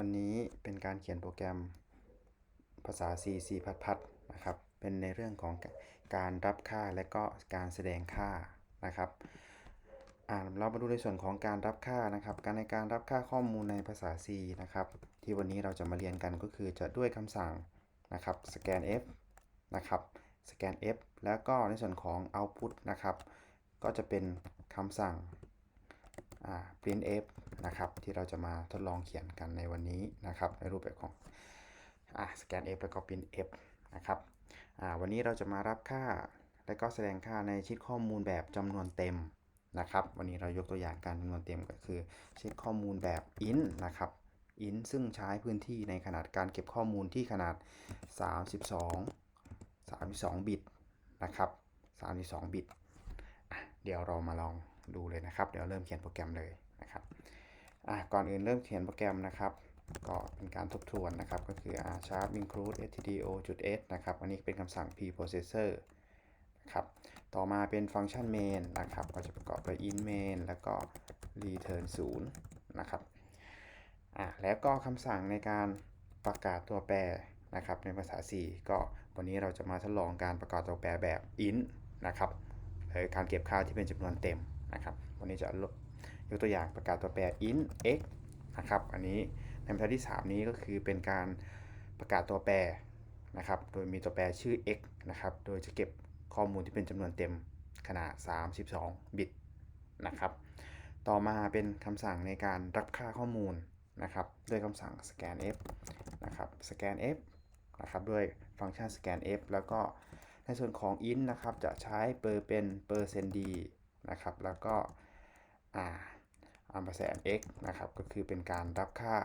วันนี้เป็นการเขียนโปรแกรมภาษา C C พัดพัดนะครับ เป็นในเรื่องของการรับค่าและก็การแสดงค่านะครับอ่าเรามาดูในส่วนของการรับค่านะครับ การในการรับค่าข้อมูลในภาษา C นะครับ ที่วันนี้เราจะมาเรียนกันก็คือจะด้วยคำสั่งนะครับ scan f นะครับ scan f แล้วก็ในส่วนของ output นะครับ ก็จะเป็นคำสั่ง printf นะครับที่เราจะมาทดลองเขียนกันในวันนี้นะครับในรูปแบบของอ่า scanf แล้วก็ printf นะครับอ่าวันนี้เราจะมารับค่าและก็แสดงค่าในชีตข้อมูลแบบจำนวนเต็มนะครับ วันนี้เรายกตัวอย่างการจำนวนเต็มก็คือชีตข้อมูลแบบ int นะครับ int ซึ่งใช้พื้นที่ในขนาดการเก็บข้อมูลที่ขนาด 32 32 บิตนะครับ32 บิตอะเดี๋ยวเรามาลอง ดูเลยนะครับ เดี๋ยวเริ่มเขียนโปรแกรมเลยนะครับอะก่อนอื่นเริ่มเขียนโปรแกรมนะครับ ก็เป็นการทบทวนนะครับ ก็คือ r sharp include stdio s นะครับ อันนี้เป็นคำสั่ง preprocessor นะครับ ต่อมาเป็นฟังก์ชัน main นะครับ ก็จะประกอบด้วย int main แล้วก็ return 0นะครับ อะแล้วก็คำสั่งในการประกาศตัวแปรนะครับในภาษา C ก็วันนี้เราจะมาทดลองการประกาศตัวแปรแบบ int นะครับหรือการเก็บค่าที่เป็นจำนวนเต็ม นะครับ วันนี้จะยกตัวอย่างประกาศตัวแปร int x นะครับ อันนี้ในบรรทัดที่ 3 นี้ก็คือเป็นการประกาศตัวแปรนะครับ โดยมีตัวแปรชื่อ x นะครับ โดยจะเก็บข้อมูลที่เป็นจำนวนเต็มขนาด 32 บิตนะครับ ต่อมาเป็นคำสั่งในการรับค่าข้อมูลนะครับ ด้วยคำสั่ง scanf นะครับ scanf นะครับ ด้วยฟังก์ชัน scanf แล้วก็ในส่วนของ int นะครับ จะใช้เปอร์เป็น percent d นะครับ แล้วก็อ่า ampersand x นะครับ ก็คือเป็นการรับค่า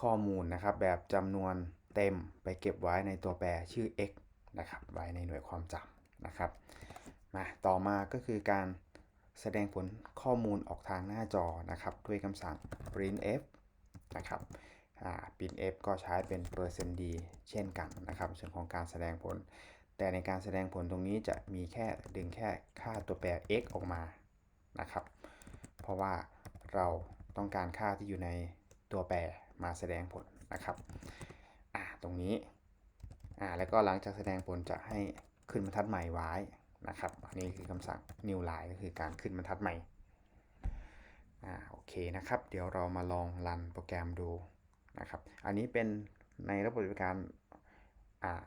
ข้อมูลนะครับ แบบจำนวนเต็มไปเก็บไว้ในตัวแปรชื่อ x นะครับ ไว้ในหน่วยความจำนะครับ มาต่อมาก็คือการแสดงผลข้อมูลออกทางหน้าจอนะครับ ด้วยคำสั่ง printf นะครับ printf ก็ใช้เป็น %d เช่นกันนะครับ ส่วนของการแสดงผล แต่ในการแสดงผลตรงนี้จะมีแค่ดึงแค่ค่าตัวแปร x ออกมานะครับ เพราะว่าเราต้องการค่าที่อยู่ในตัวแปรมาแสดงผลนะครับอ่าตรงนี้อ่าแล้วก็หลังจากแสดงผลจะให้ขึ้นบรรทัดใหม่ไว้นะครับ อันนี้คือคำสั่ง new line ก็คือการขึ้นบรรทัดใหม่อ่าโอเคนะครับ เดี๋ยวเรามาลองรันโปรแกรมดูนะครับ อันนี้เป็นในระบบปฏิบัติการอ่า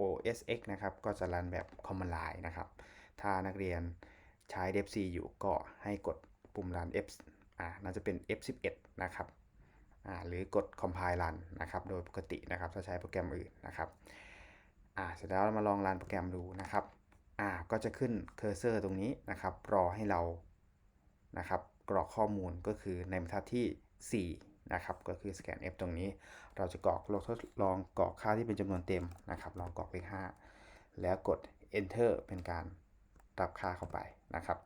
OS X นะครับ ก็จะรันแบบ command line นะครับ ถ้านักเรียนใช้ dev C อยู่ก็ให้กดปุ่มรัน F อ่าน่าจะเป็น F11 นะครับอ่าหรือกด compile run นะครับ โดยปกตินะครับ ถ้าใช้โปรแกรมอื่นนะครับอ่าเสร็จแล้วเรามาลองรันโปรแกรมดูนะครับอ่าก็จะขึ้นเคอร์เซอร์ตรงนี้นะครับ รอให้เรานะครับกรอกข้อมูลก็คือในบรรทัดที่ 4 นะครับ ก็คือ scan f ตรงนี้ เราจะกรอกเราทดลองกรอกค่าที่เป็นจำนวนเต็มนะครับ ลองกรอกเลข 5 แล้วกด enter เป็นการรับค่าเข้าไปนะครับ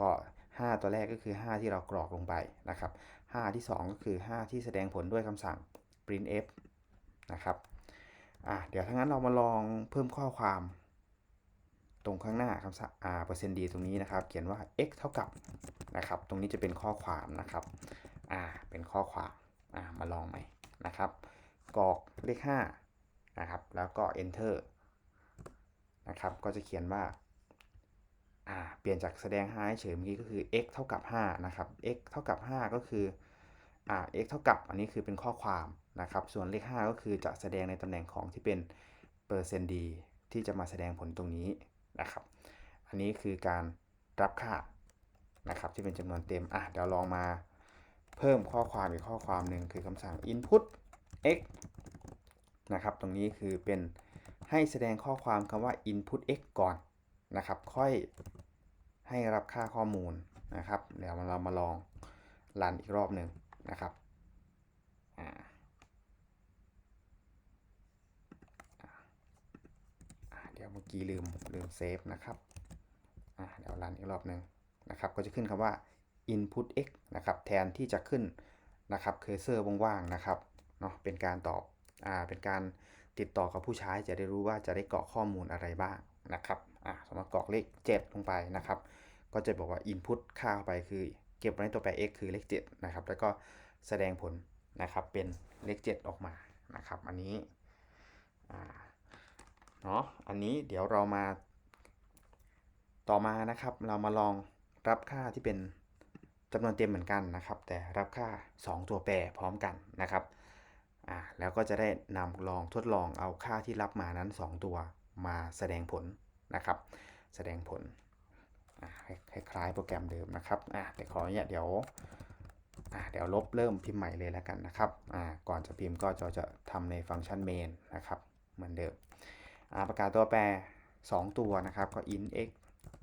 ก็ 5 ตัวแรกก็คือ 5 ที่เรากรอกลงไปนะครับ 5 ที่ 2 ก็คือ 5 ที่แสดงผลด้วยคำสั่ง printf นะครับอะเดี๋ยวทั้างนั้นเรามาลองเพิ่มข้อความ ตรงข้างหน้าคำสั่งอ่าเปอร์เซ็นต์ดีตรงนี้นะครับ เขียนว่า x เท่ากับนะครับ ตรงนี้จะเป็นข้อความนะครับ อ่าเป็นข้อความอ่ามาลองไหมนะครับกรอกเลข5นะครับแล้วก็ enter นะครับก็จะเขียนว่าอ่าเปลี่ยนจากแสดง5เฉยเมื่อกี้ก็คือ x เท่ากับ5นะครับ x เท่ากับ 5 ก็คืออ่า x เท่ากับอันนี้คือเป็นข้อความนะครับส่วนเลข 5 ก็คือจะแสดงในตำแหน่งของที่เป็นเปอร์เซนต์ดีที่จะมาแสดงผลตรงนี้นะครับ อันนี้คือการรับค่านะครับที่เป็นจำนวนเต็มอะเดี๋ยวลองมา เพิ่มข้อความอีกข้อความหนึ่งคือคำสั่ง input x นะครับตรงนี้คือเป็นให้แสดงข้อความคำว่า input x ก่อนนะครับ ค่อยให้รับค่าข้อมูลนะครับ เดี๋ยวเรามาลองรันอีกรอบหนึ่งนะครับเดี๋ยวเมื่อกี้ลืมลืมเซฟนะครับเดี๋ยวรันอีกรอบหนึ่งนะครับ ก็จะขึ้นคำว่า input x นะครับแทนที่จะขึ้นนะครับเคอร์เซอร์ว่างๆนะครับเนาะเป็นการตอบอ่าเป็นการติดต่อกับผู้ใช้จะได้รู้ว่าจะได้กรอกข้อมูลอะไรบ้างนะครับอ่าสมมติกรอกเลข 7 ลงไปนะครับ ก็จะบอกว่า input ค่าเข้าไปคือเก็บไว้ในตัวแปร x คือเลข7นะครับแล้วก็แสดงผลนะครับเป็นเลข 7 ออกมานะครับ อันนี้อ่าเนาะอันนี้เดี๋ยวเรามาต่อมานะครับ เรามาลองรับค่าที่เป็น จำนวนเต็มเหมือนกันนะครับ แต่รับค่า 2 ตัวแปรพร้อมกันนะครับอ่าแล้วก็จะได้นำลองทดลองเอาค่าที่รับมานั้น 2 ตัวมาแสดงผลนะครับ แสดงผลคล้ายๆโปรแกรมเดิมนะครับอ่าแต่ขอเนี่ยเดี๋ยวเดี๋ยวลบเริ่มพิมพ์ใหม่เลยแล้วกันนะครับอ่าก่อนจะพิมพ์ก็จะจะทำในฟังก์ชัน main นะครับ เหมือนเดิมอ่าประกาศตัวแปร 2 ตัวนะครับ ก็ int x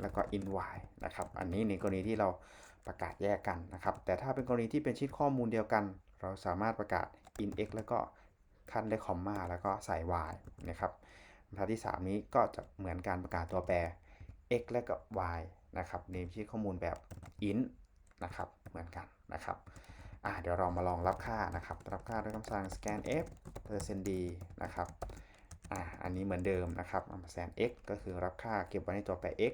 แล้วก็ int y นะครับ อันนี้ในกรณีที่เรา ประกาศแยกกันนะครับ แต่ถ้าเป็นกรณีที่เป็นชีตข้อมูลเดียวกัน เราสามารถประกาศ in x แล้วก็ขั้นด้วยคอมมาแล้วก็ใส่ y นะครับบรรทัดที่ 3 นี้ก็จะเหมือนการประกาศตัวแปร x และก็ y นะครับในชีตข้อมูลแบบ int นะครับเหมือนกันนะครับอ่าเดี๋ยวเรามาลองรับค่านะครับ รับค่าด้วยคำสั่ง scan f percent d นะครับอ่าอันนี้เหมือนเดิมนะครับอัมแซน x ก็คือรับค่าเก็บไว้ในตัวแปร x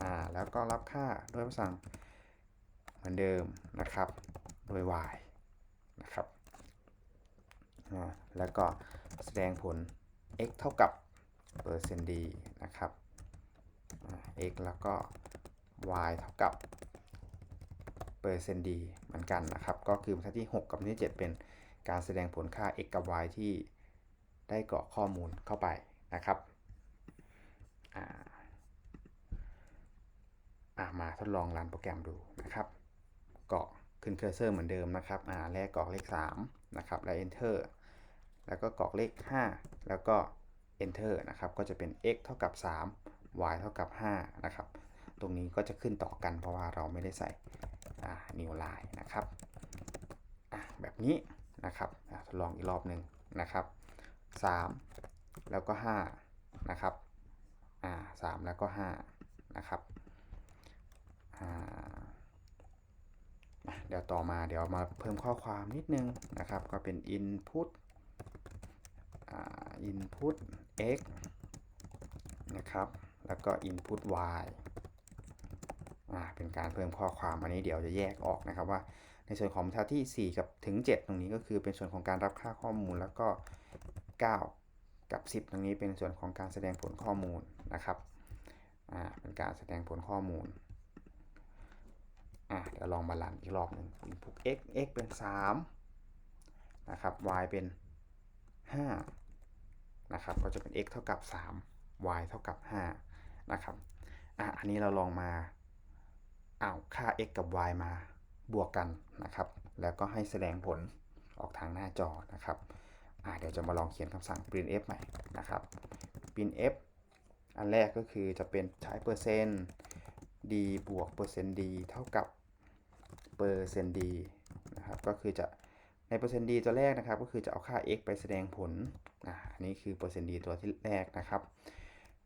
อ่าแล้วก็รับค่าด้วยคำสั่ง เหมือนเดิมนะครับ โดย y นะครับแล้วก็แสดงผล x เท่ากับเปอร์เซนต์ d นะครับ x แล้วก็ y เท่ากับเปอร์เซนต์ d เหมือนกันนะครับ ก็คือบรรทัดที่ 6 กับบรรทัดที่ 7 เป็นการแสดงผลค่า x กับ y ที่ได้กรอกข้อมูลเข้าไปนะครับามาทดลองรันโปรแกรมดูนะครับ เกาะขึ้นเคอร์เซอร์เหมือนเดิมนะครับอ่าแรกกรอกเลข3นะครับแล้ว enter แล้วก็กรอกเลข 5 แล้วก็ enter นะครับก็จะเป็น x เท่ากับ 3 y เท่ากับ5นะครับตรงนี้ก็จะขึ้นต่อกันเพราะว่าเราไม่ได้ใส่อ่า new line นะครับแบบนี้นะครับทดลองอีกรอบหนึ่งนะครับ 3 แล้วก็5นะครับอ่า3แล้วก็5นะครับอ่า เดี๋ยวต่อมาเดี๋ยวมาเพิ่มข้อความนิดนึงนะครับ ก็เป็น input อ่า input x นะครับ แล้วก็ input y เป็นการเพิ่มข้อความอันนี้เดี๋ยวจะแยกออกนะครับว่า ในส่วนของบรรทัดที่ 4 กับถึง 7 ตรงนี้ก็คือเป็นส่วนของการรับค่าข้อมูล แล้วก็ 9 กับ 10 ตรงนี้เป็นส่วนของการแสดงผลข้อมูลนะครับเป็นการแสดงผลข้อมูล อ่าเดี๋ยวลองมาลันอีกรอบหนึ่ง input x x เป็น 3 นะครับ y เป็น 5 นะครับ ก็จะเป็น x เท่ากับ 3 y เท่ากับ 5 นะครับ อะ อันนี้เราลองมาเอาค่า x กับ y มาบวกกันนะครับ แล้วก็ให้แสดงผลออกทางหน้าจอนะครับ อ่าเดี๋ยวจะมาลองเขียนคำสั่ง printf ใหม่นะครับ printf อันแรกก็คือจะเป็นใช้เปอร์เซ็นต์ d บวกเปอร์เซ็นต์ d เท่ากับ เปอร์เซนต์ d นะครับก็คือจะในเปอร์เซนต์ d ตัวแรกนะครับ ก็คือจะเอาค่า x ไปแสดงผลอันนี้คือเปอร์เซนต์ d ตัวที่แรกนะครับ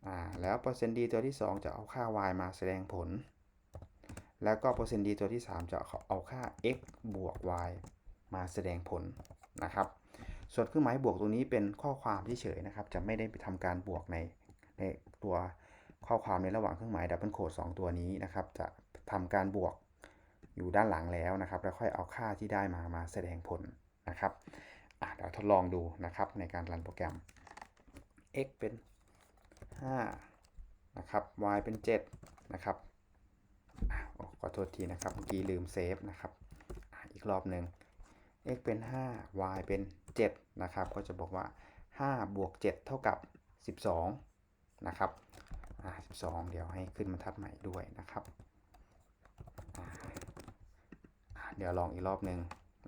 อ่าแล้วเปอร์เซนต์ d ตัวที่ 2 จะเอาค่า y มาแสดงผล แล้วก็เปอร์เซนต์ d ตัวที่ 3 จะเอาค่า x บวก y มาแสดงผลนะครับ ส่วนเครื่องหมายบวกตรงนี้เป็นข้อความเฉยๆนะครับ จะไม่ได้ไปทำการบวกในในตัวข้อความในระหว่างเครื่องหมายดับเบิลโคด2ตัวนี้นะครับ จะทำการบวก อยู่ด้านหลังแล้วนะครับ แล้วค่อยเอาค่าที่ได้มามาแสดงผลนะครับเดี๋ยวทดลองดูนะครับในการรันโปรแกรม x เป็น5นะครับ y เป็น7นะครับขอโทษทีนะครับเมื่อกี้ลืมเซฟนะครับอีกรอบหนึ่ง x เป็น 5 y เป็น 7 นะครับ ก็จะบอกว่า 5 บวก 7 เท่ากับ 12 นะครับ 12 เดี๋ยวให้ขึ้นบรรทัดใหม่ด้วยนะครับอ่าอ่า เดี๋ยวลองอีกรอบหนึ่ง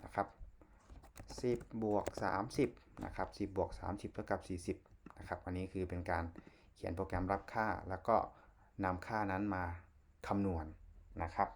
นะครับ10บวก30นะครับ10บวก30เท่ากับ40นะครับอันนี้คือเป็นการเขียนโปรแกรมรับค่า แล้วก็นำค่านั้นมาคำนวณนะครับ